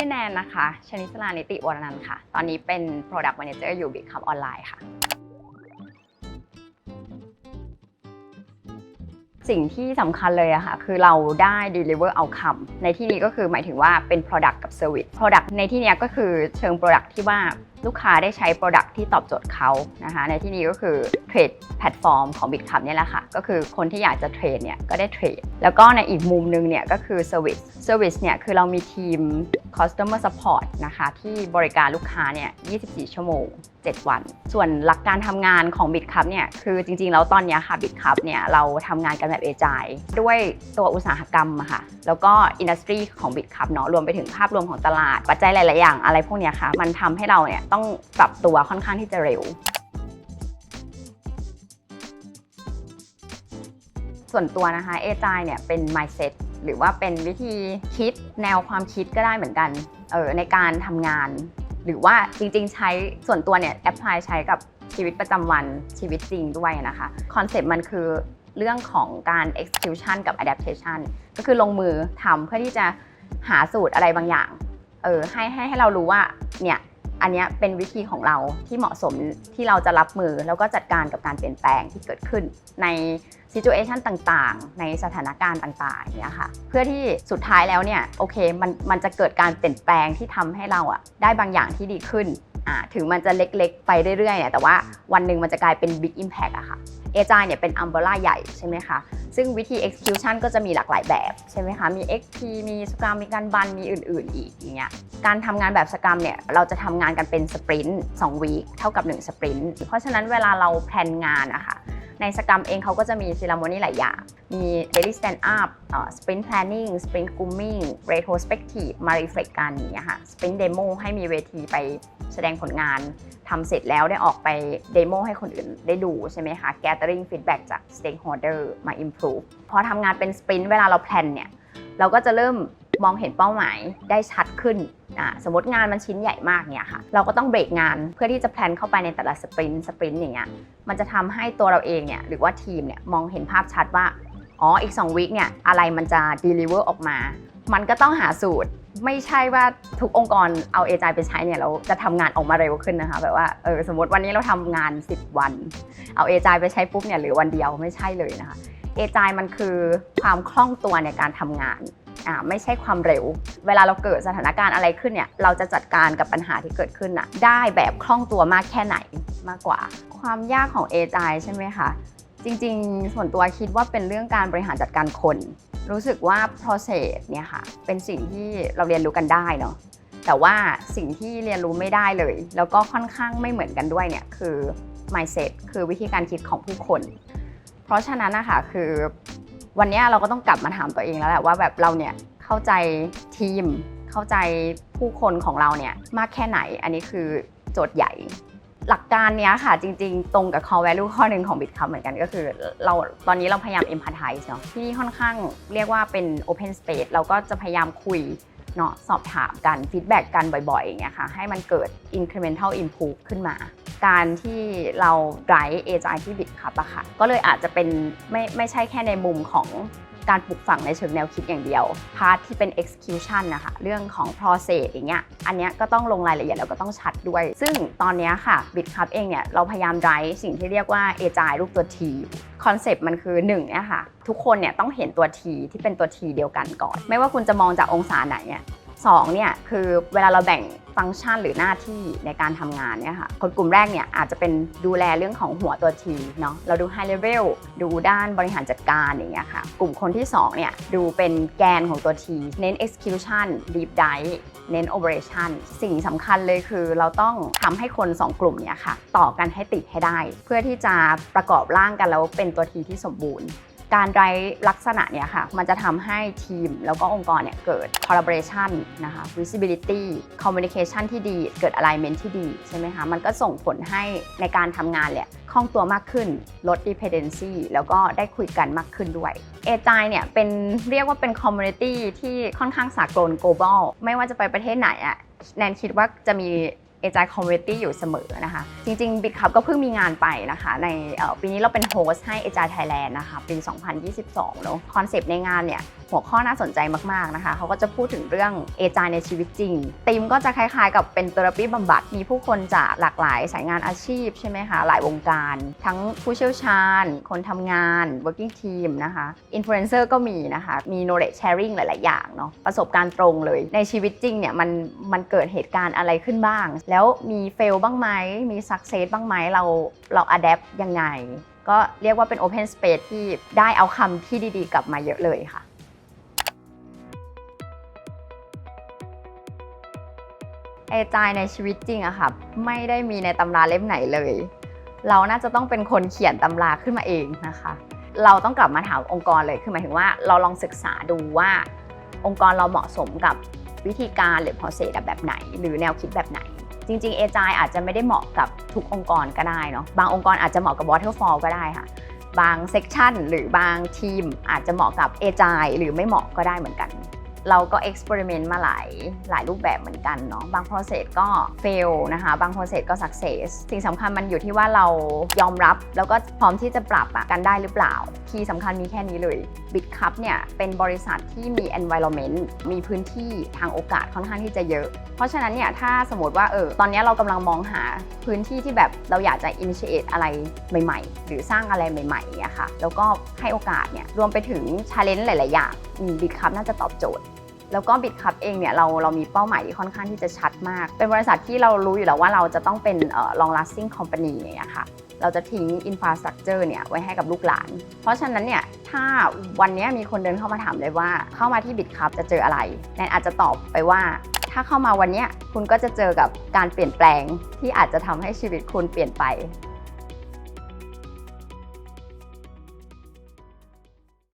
ชื่อแนนนะคะ ชนิสลานิติวรนันท์ค่ะ ตอนนี้เป็น Product Manager อยู่ Big Cup ออนไลน์ค่ะ สิ่งที่สำคัญเลยอะค่ะ คือเราได้ deliver outcome ในที่นี้ก็คือหมายถึงว่าเป็น product กับ service product ในที่นี้ก็คือเชิง product ที่ว่า ลูกค้าได้ใช้ product ที่ตอบโจทย์เขานะคะในที่นี้ก็คือเทรดแพลตฟอร์มของ Bitcup เนี่ยแหละค่ะ ก็คือคนที่อยากจะเทรดเนี่ยก็ได้เทรด แล้วก็ในอีกมุมหนึงเนี่ยก็คือ service service เนี่ยคือเรามีทีม customer support นะคะที่บริการลูกค้าเนี่ย 24 ชั่วโมง 7 วัน ส่วนหลักการทำงานของ Bitcup เนี่ยคือจริงๆ แล้วตอนนี้ค่ะ Bitcup เนี่ยเราทำงานกันแบบเอจายด้วยตัวอุตสาหกรรมอะค่ะแล้วก็อินดัสทรีของ Bitcup เนาะรวมไปถึงภาพรวมของตลาดปัจจัยหลายๆอย่างอะไรพวกเนี้ยค่ะมันทำให้เราเนี่ยต้องปรับตัวค่อนข้างที่จะเร็ว ส่วนตัวนะคะเอจายเนี่ยเป็น mindset หรือว่าเป็นวิธีคิดแนวความคิดก็ได้เหมือนกันเออในการทำงาน หรือว่าจริงๆ ใช้ส่วนตัวเนี่ยแอพพลายใช้กับชีวิตประจำวันชีวิตจริงด้วยนะคะคอนเซปต์มันคือเรื่องของการ execution กับ adaptation ก็คือลงมือทำเพื่อที่จะหาสูตรอะไรบางอย่าง เออให้ให้ให้เรารู้ว่าเนี่ย อันนี้เป็นวิธีของเราที่เหมาะสมที่เราจะรับมือแล้วก็จัดการกับการเปลี่ยนแปลงที่เกิดขึ้นในซิจูเอชันต่างๆ ในสถานการณ์ต่างๆเนี่ยค่ะ เพื่อที่สุดท้ายแล้วเนี่ยโอเคมันมันจะเกิดการเปลี่ยนแปลงที่ทำให้เราอะได้บางอย่างที่ดีขึ้น อ่าถึงมันจะเล็กๆ ไปเรื่อยๆเนี่ยแต่ว่าวันหนึ่งมันจะกลายเป็น Big Impact อะค่ะเอจายเนี่ยเป็นอัมเบร่าใหญ่ใช่ไหมคะซึ่งวิธี execution ก็จะมีหลากหลายแบบใช่ไหมคะมี XP มีสกรัมมีการบันมีอื่น ๆ อีกอย่างเงี้ยการทำงานแบบสกรัมเนี่ยเราจะทำงานกันเป็นสปรินต์2วีคเท่ากับ1สปรินต์เพราะฉะนั้นเวลาเราแพลนงานอะค่ะ ในสกรัมเองเขาก็จะมีซีร a โมนีหลายอย่าง มี daily stand up sprint planning sprint grooming retrospective มา reflect กันอย่างเงี้ยค่ะ sprint demo ให้มีเวทีไปแสดงผลงานทำเสร็จแล้วได้ออกไปเดโมให้คนอื่นได้ดูใช่ไหมคะ gathering feedback จาก stakeholder มา improve พอทำงานเป็น sprint เวลาเราแพลนเนี่ย เราก็จะเริ่ม มองเห็นเป้าหมายได้ชัดขึ้นสมมติงานมันชิ้นใหญ่มากเนี่ยค่ะ เราก็ต้องเบรกงานเพื่อที่จะแพลนเข้าไปในแต่ละสปรินต์สปรินต์อย่างเงี้ยมันจะทำให้ตัวเราเองเนี่ยหรือว่าทีมเนี่ยมองเห็นภาพชัดว่าอ๋ออีก2วีคเนี่ยอะไรมันจะ deliver ออกมา มันก็ต้องหาสูตรไม่ใช่ว่าทุกองค์กรเอาเอจไปใช้เนี่ยเราจะทำงานออกมาเร็วขึ้นนะคะแบบว่าเออสมมติวันนี้เราทำงาน 10 วัน เอาเอจไปใช้ปุ๊บเนี่ยหรือวันเดียวไม่ใช่เลยนะคะเอจายมันคือความคล่องตัวในการทำงาน อ่าไม่ใช่ความเร็ว เวลาเราเกิดสถานการณ์อะไรขึ้นเนี่ยเราจะจัดการกับปัญหาที่เกิดขึ้นน่ะได้แบบคล่องตัวมากแค่ไหนมากกว่า ความยากของเอจายใช่ไหมคะจริงๆ ส่วนตัวคิดว่าเป็นเรื่องการบริหารจัดการคน รู้สึกว่า process เนี่ยค่ะเป็นสิ่งที่เราเรียนรู้กันได้เนาะแต่ว่าสิ่งที่เรียนรู้ไม่ได้เลย แล้วก็ค่อนข้างไม่เหมือนกันด้วยเนี่ยคือ mindset คือวิธีการคิดของผู้คน เพราะฉะนั้นนะคะคือ วันนี้เราก็ต้องกลับมาถามตัวเองแล้วแหละว่าแบบเราเนี่ยเข้าใจทีม เข้าใจผู้คนของเราเนี่ยมากแค่ไหน อันนี้คือโจทย์ใหญ่ หลักการเนี้ยค่ะจริงๆ ตรงกับ core value ข้อหนึ่งของ Bitcup เหมือนกันก็คือ เราตอนนี้เราพยายาม empathize เนาะที่นี่ค่อนข้างเรียกว่าเป็น open space เราก็จะพยายามคุย เนาะสอบถามกันฟีดแบ็กกันบ่อยๆอย่างเงี้ยค่ะให้มันเกิด incremental improve ขึ้นมา การที่เรา drive agile ที่บิดครับอะค่ะก็เลยอาจจะเป็นไม่ไม่ใช่แค่ในมุมของ การปลูกฝังในเชิงแนวคิดอย่างเดียว พาร์ทที่เป็น execution นะคะเรื่องของ process อย่างเงี้ยอันเนี้ยก็ต้องลงรายละเอียดแล้วก็ต้องชัดด้วย ซึ่งตอนเนี้ยค่ะ Bitcup เองเนี่ยเราพยายาม drive สิ่งที่เรียกว่า agile รูปตัว T คอนเซปต์มันคือ1เนี่ยค่ะทุกคนเนี่ยต้องเห็นตัว T ที่เป็นตัว T เดียวกันก่อน ไม่ว่าคุณจะมองจากองศาไหนเนี่ยสองเนี่ยคือเวลาเราแบ่ง ฟังก์ชันหรือหน้าที่ในการทำงานเนี่ยค่ะคนกลุ่มแรกเนี่ยอาจจะเป็นดูแลเรื่องของหัวตัวทีเนาะเราดู high level ดูด้านบริหารจัดการอย่างเงี้ยค่ะกลุ่มคนที่2เนี่ยดูเป็นแกนของตัวทีเน้น execution deep dive เน้น operation สิ่งสำคัญเลยคือเราต้องทำให้คน 2 กลุ่มเนี่ยค่ะต่อกันให้ติดให้ได้ เพื่อที่จะประกอบร่างกันแล้วเป็นตัวทีที่สมบูรณ์ การไร้ลักษณะเนี่ยค่ะ มันจะทำให้ทีมแล้วก็องค์กรเนี่ยเกิด collaboration นะคะ visibility communication ที่ดี เกิด alignment ที่ดีใช่ไหมคะ มันก็ส่งผลให้ในการทำงานเนี่ยคล่องตัวมากขึ้น ลด dependency แล้วก็ได้คุยกันมากขึ้นด้วยเอจายเนี่ยเป็นเรียกว่าเป็น community ที่ค่อนข้างสากล global ไม่ว่าจะไปประเทศไหนอะแนนคิดว่าจะมี เอจายคอมมูนิตี้อยู่เสมอนะคะ จริงๆ Big Cup ก็เพิ่งมีงานไปนะคะ ในปีนี้เราเป็นโฮสให้เอจายไทยแลนด์นะคะ ปี 2022เนอะคอนเซปต์ในงานเนี่ย หัวข้อน่าสนใจมาก ๆ นะคะ เขาก็จะพูดถึงเรื่องเอจายในชีวิตจริงธีมก็จะคล้ายๆ กับเป็นเทอราปีบำบัด มีผู้คนจากหลากหลายสายงานอาชีพใช่ไหมคะ หลายวงการ ทั้งผู้เชี่ยวชาญ คนทำงาน working team นะคะอินฟลูเอนเซอร์ก็มีนะคะ มี knowledge sharing หลาย ๆ อย่างเนาะประสบการณ์ตรงเลยในชีวิตจริงเนี่ยมันมันเกิดเหตุการณ์อะไรขึ้นบ้างแล้วมีเฟลบ้างไหมมี success บ้างไหมเราเรา adapt ยังไง ก็เรียกว่าเป็น Open Space ที่ได้เอาคำที่ดีๆ กลับมาเยอะเลยค่ะเอจายในชีวิตจริงอะค่ะ ไม่ได้มีในตำราเล่มไหนเลย เราน่าจะต้องเป็นคนเขียนตำราขึ้นมาเองนะคะ เราต้องกลับมาถามองค์กรเลยคือหมายถึงว่าเราลองศึกษาดูว่า องค์กรเราเหมาะสมกับวิธีการหรือ process แบบไหน หรือแนวคิดแบบไหน จริงๆเอจายอาจจะไม่ได้เหมาะกับทุกองค์กรก็ได้เนาะบางองค์กรอาจจะเหมาะกับ waterfall ก็ได้ค่ะ บางเซกชันหรือบางทีมอาจจะเหมาะกับเอจายหรือไม่เหมาะก็ได้เหมือนกัน เราก็เอ็กซ์เพร์เมนต์มาหลายหลายรูปแบบเหมือนกันเนาะบาง process ก็ fail นะคะบาง process ก็ success สิ่งสำคัญมันอยู่ที่ว่าเรายอมรับแล้วก็พร้อมที่จะปรับกันได้หรือเปล่า คีย์สำคัญมีแค่นี้เลย BitCup เนี่ยเป็นบริษัทที่มี environment มีพื้นที่ทางโอกาสค่อนข้างที่จะเยอะ เพราะฉะนั้นเนี่ยถ้าสมมติว่าเออตอนนี้เรากำลังมองหาพื้นที่ที่แบบเราอยากจะ initiate อะไรใหม่ ๆ หรือสร้างอะไรใหม่ๆเนี่ยค่ะแล้วก็ให้โอกาสเนี่ยรวมไปถึง challenge หลาย ๆ อย่างบิตคัพน่าจะตอบโจทย์ แล้วก็บิตคัพเองเนี่ยเราเรามีเป้าหมายที่ค่อนข้างที่จะชัดมาก เป็นบริษัทที่เรารู้อยู่แล้วว่าเราจะต้องเป็นเอ่อ long lasting company อย่างเงี้ยค่ะเราจะทิ้ง infrastructure เนี่ยไว้ให้กับลูกหลาน เพราะฉะนั้นเนี่ยถ้าวันนี้มีคนเดินเข้ามาถามเลยว่า เข้ามาที่บิตคัพจะเจออะไรแนนอาจจะตอบไปว่า ถ้าเข้ามาวันนี้คุณก็จะเจอกับการเปลี่ยนแปลงที่อาจจะทำให้ชีวิตคุณเปลี่ยนไป